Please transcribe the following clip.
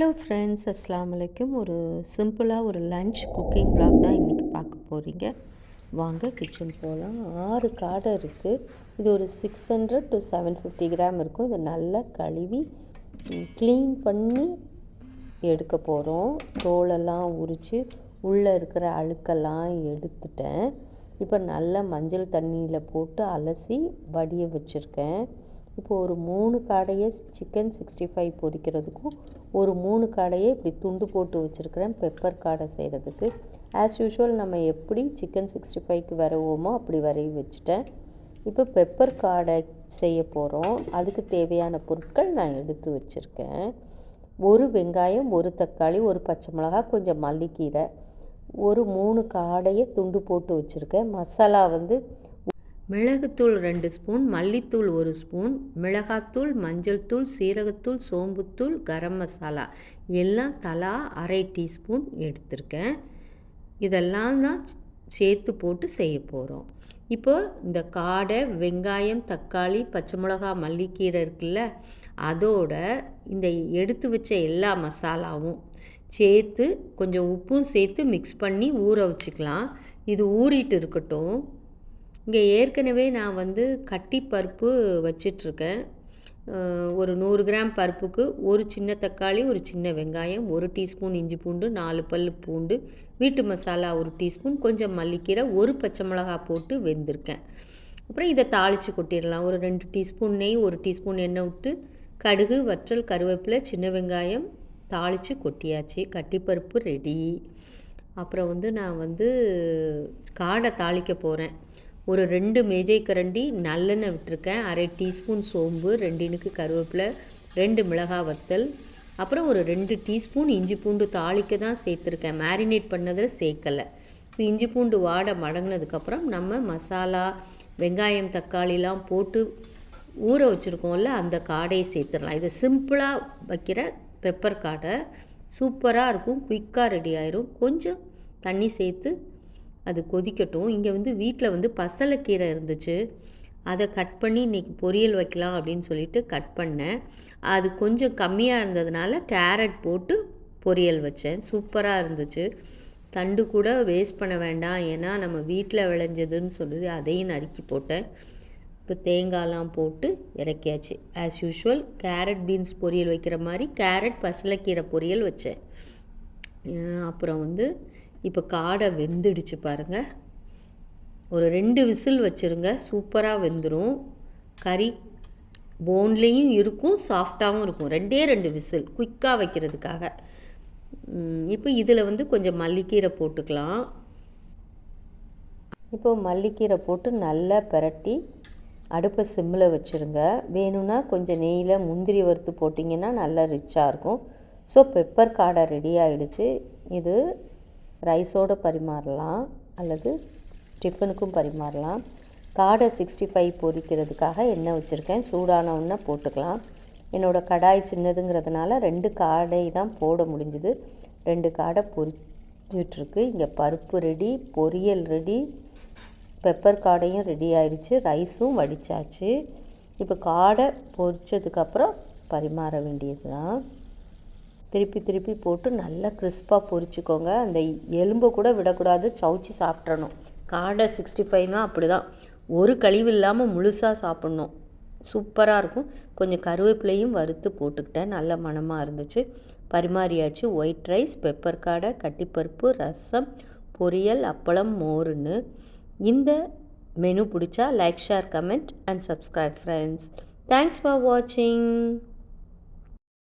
Hello friends அஸ்லாம் வலைக்கும் ஒரு சிம்பிளாக ஒரு லஞ்ச் குக்கிங் vlog தான் இன்றைக்கி பார்க்க போகிறீங்க வாங்க கிச்சன் போகலாம் ஆறு காடை இருக்குது இது ஒரு six hundred to seven fifty gram இருக்கும். இதை நல்லா கழுவி க்ளீன் பண்ணி எடுக்க போகிறோம் தோலெல்லாம் உரித்து உள்ளே இருக்கிற அழுக்கெல்லாம் எடுத்துட்டேன். இப்போ நல்லா மஞ்சள் தண்ணியில் போட்டு அலசி வடிய வச்சுருக்கேன். இப்போ ஒரு மூணு காடையை சிக்கன் சிக்ஸ்டி ஃபைவ் பொரிக்கிறதுக்கும் ஒரு மூணு காடையை இப்படி துண்டு போட்டு வச்சுருக்கிறேன் பெப்பர் காடை செய்கிறதுக்கு ஆஸ் யூஷுவல் நம்ம எப்படி சிக்கன் சிக்ஸ்டி ஃபைவ்க்கு வரவோமோ அப்படி வரைவி வச்சுட்டேன். இப்போ பெப்பர் காடை செய்ய போகிறோம் அதுக்கு தேவையான பொருட்கள் நான் எடுத்து வச்சுருக்கேன். ஒரு வெங்காயம் ஒரு தக்காளி ஒரு பச்சை மிளகாய் கொஞ்சம் மல்லிக்கீரை ஒரு மூணு காடையை துண்டு போட்டு வச்சுருக்கேன். மசாலா வந்து மிளகுத்தூள் ரெண்டு ஸ்பூன் மல்லித்தூள் ஒரு ஸ்பூன் மிளகாத்தூள் மஞ்சள் தூள் சீரகத்தூள் சோம்புத்தூள் கரம் மசாலா. எல்லாம் தலா அரை டீஸ்பூன் எடுத்திருக்கேன். இதெல்லாம் தான் சேர்த்து போட்டு செய்ய போகிறோம் இப்போ இந்த காடை வெங்காயம் தக்காளி பச்சை மிளகா மல்லிக்கீரை இருக்குல்ல அதோட இந்த எடுத்து வச்ச எல்லா மசாலாவும் சேர்த்து கொஞ்சம் உப்பும் சேர்த்து மிக்ஸ் பண்ணி ஊற வச்சுக்கலாம். இது ஊறிட்டு இருக்கட்டும். இங்கே ஏற்கனவே நான் வந்து கட்டி பருப்பு வச்சிட்ருக்கேன். ஒரு நூறு கிராம் பருப்புக்கு ஒரு சின்ன தக்காளி ஒரு சின்ன வெங்காயம் ஒரு டீஸ்பூன் இஞ்சி பூண்டு நாலு பல் பூண்டு வீட்டு மசாலா ஒரு டீஸ்பூன் கொஞ்சம் மல்லிக்கீரை ஒரு பச்சை மிளகா போட்டு வெந்திருக்கேன். அப்புறம் இதை தாளித்து கொட்டிடலாம். ஒரு ரெண்டு டீஸ்பூன் நெய் ஒரு டீஸ்பூன் எண்ணெய் விட்டு கடுகு வற்றல் கருவேப்பிலை சின்ன வெங்காயம் தாளித்து கொட்டியாச்சு. கட்டிப்பருப்பு ரெடி அப்புறம் வந்து நான் வந்து காடை தாளிக்க போகிறேன் ஒரு ரெண்டு மேஜை கரண்டி நல்லெண்ணெய் விட்டுருக்கேன். அரை டீஸ்பூன் சோம்பு ரெண்டு இனுக்கு கருவேப்பிலை ரெண்டு மிளகாய் வத்தல் அப்புறம் ஒரு ரெண்டு டீஸ்பூன் இஞ்சி பூண்டு தாளிக்க தான் சேர்த்துருக்கேன். மேரினேட் பண்ணதில் சேர்க்கலை. இப்போ இஞ்சி பூண்டு வாடை மடங்கினதுக்கப்புறம் நம்ம மசாலா வெங்காயம் தக்காளிலாம் போட்டு ஊற வச்சுருக்கோம்ல அந்த காடையை சேர்த்துடலாம். இது சிம்பிளாக வைக்கிற பெப்பர் காடை சூப்பராக இருக்கும். குயிக்காக ரெடி ஆயிரும். கொஞ்சம் தண்ணி சேர்த்து அது கொதிக்கட்டும். இங்கே வந்து வீட்டில் வந்து பசலைக்கீரை இருந்துச்சு. அதை கட் பண்ணி இன்றைக்கி பொரியல் வைக்கலாம் அப்படின்னு சொல்லிட்டு கட் பண்ணேன். அது கொஞ்சம் கம்மியாக இருந்ததுனால கேரட் போட்டு பொரியல் வச்சேன். சூப்பராக இருந்துச்சு. தண்டு கூட வேஸ்ட் பண்ண வேண்டாம். ஏன்னா நம்ம வீட்டில் விளைஞ்சதுன்னு சொல்லி அதையும் நறுக்கி போட்டேன். இப்போ தேங்காய்லாம் போட்டு இறக்கியாச்சு. ஆஸ் யூஷுவல் கேரட் பீன்ஸ் பொரியல் வைக்கிற மாதிரி கேரட் பசலைக்கீரை பொரியல் வச்சேன். அப்புறம் வந்து இப்போ காடை வெந்துடுச்சு பாருங்கள் ஒரு ரெண்டு விசில் வச்சுருங்க. சூப்பராக வெந்துடும் கறி போன்லேயும் இருக்கும் சாஃப்டாகவும் இருக்கும். ரெண்டே ரெண்டு விசில் குயிக்காக வைக்கிறதுக்காக. இப்போ இதில் வந்து கொஞ்சம் மல்லிக்கீரை போட்டுக்கலாம். இப்போ மல்லிக்கீரை போட்டு நல்லா பிரட்டி அடுப்பை சிம்மில் வச்சுருங்க. வேணும்னா கொஞ்சம் நெய்யில் முந்திரி வறுத்து போட்டிங்கன்னா நல்லா ரிச்சாக இருக்கும். ஸோ பெப்பர் காடை ரெடி ஆகிடுச்சு இது ரைஸோடு பரிமாறலாம் அல்லது டிஃபனுக்கும் பரிமாறலாம். காடை சிக்ஸ்டி ஃபைவ் பொரிக்கிறதுக்காக எண்ணெய் வச்சுருக்கேன். சூடான ஒன்றை போட்டுக்கலாம். என்னோடய கடாய் சின்னதுங்கிறதுனால ரெண்டு காடை தான் போட முடிஞ்சுது. ரெண்டு காடை பொரிச்சிட்ருக்கு இங்கே பருப்பு ரெடி பொரியல் ரெடி பெப்பர் காடையும் ரெடி ஆயிடுச்சு. ரைஸும் வடித்தாச்சு இப்போ காடை பொரித்ததுக்கப்புறம் பரிமாற வேண்டியது தான் திருப்பி திருப்பி போட்டு நல்லா கிறிஸ்பாக பொரிச்சுக்கோங்க. அந்த எலும்பை கூட விடக்கூடாது சவுச்சி சாப்பிட்றணும் காடை சிக்ஸ்டி ஃபைவ்னால் அப்படி தான் ஒரு கழிவு இல்லாமல் முழுசாக சாப்பிட்ணும். சூப்பராக இருக்கும். கொஞ்சம் கருவேப்பிலையும் வறுத்து போட்டுக்கிட்டேன். நல்ல மணமாக இருந்துச்சு. பரிமாறியாச்சு. ஒயிட் ரைஸ் பெப்பர் காடை கட்டிப்பருப்பு ரசம் பொரியல் அப்பளம் மோருன்னு. இந்த மெனு பிடிச்சா like share comment and subscribe friends thanks for வாட்சிங்